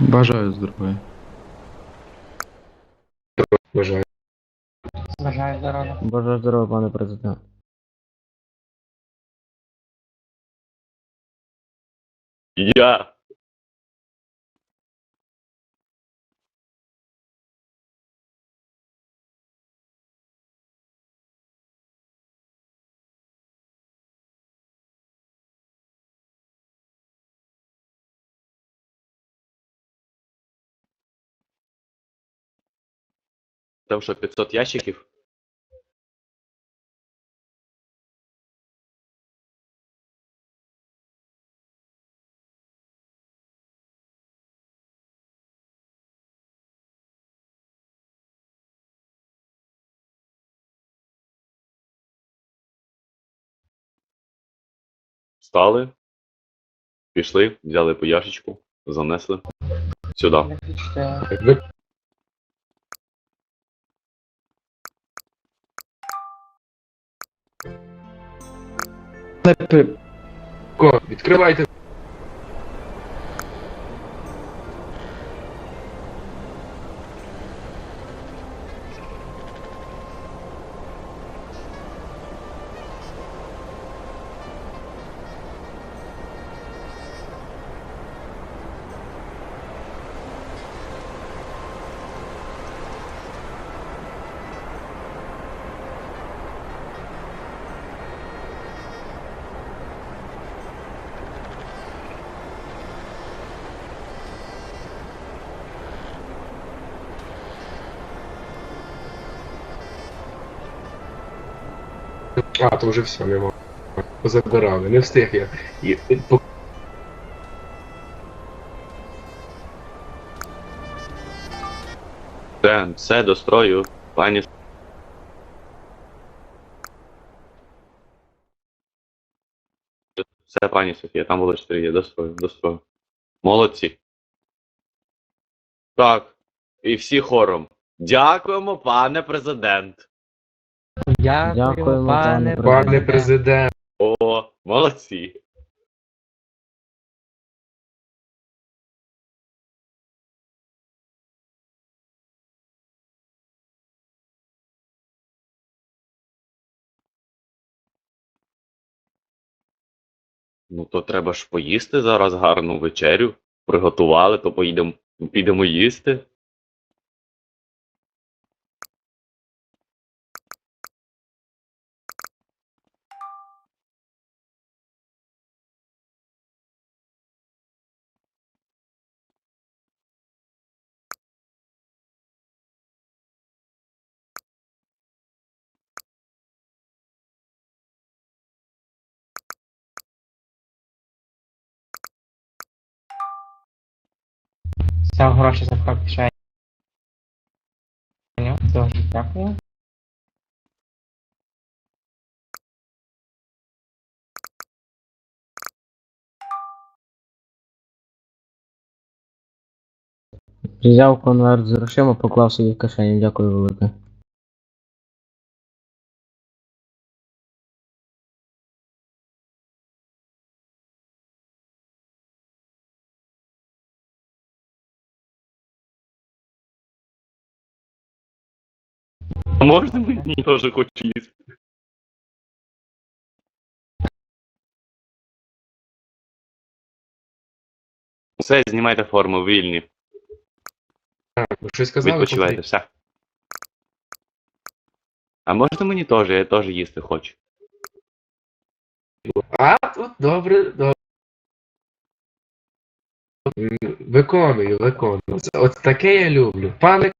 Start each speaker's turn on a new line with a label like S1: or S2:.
S1: Бажаю здоров'я.
S2: Бажаю.
S3: Бажаю здоров'я.
S4: Бажаю здоров'я, пане президент.
S5: Я. Там що, 500 ящиків? Встали, пішли, взяли по ящичку, занесли сюди.
S2: Відкривайте. А, то вже все, нема. Позабирали, не встиг я. І, і, по-
S5: Все, все до строю, пані. Все, пані Софія, там було 4 є, до строю, до строю. Молодці. Так, і всі хором. Дякуємо, пане президент.
S3: Дякую, пане
S4: пане
S2: Пане президент.
S5: О, молодці. Ну, то треба ж поїсти зараз гарну вечерю. Приготували, то поїдемо, підемо їсти.
S3: Взяв гроші запхав кишені. Дуже дякую.
S4: Взяв конверт з грошима, поклав собі в кишеню. Дякую велике.
S5: Можна мені теж хочу їсти? Все, знімайте форму, вільні.
S2: Ви щось сказали?
S5: Відпочивайте, все. А можна мені теж, я теж їсти хочу.
S2: А, тут добре, добре. Виконую, виконую. От таке я люблю. Пане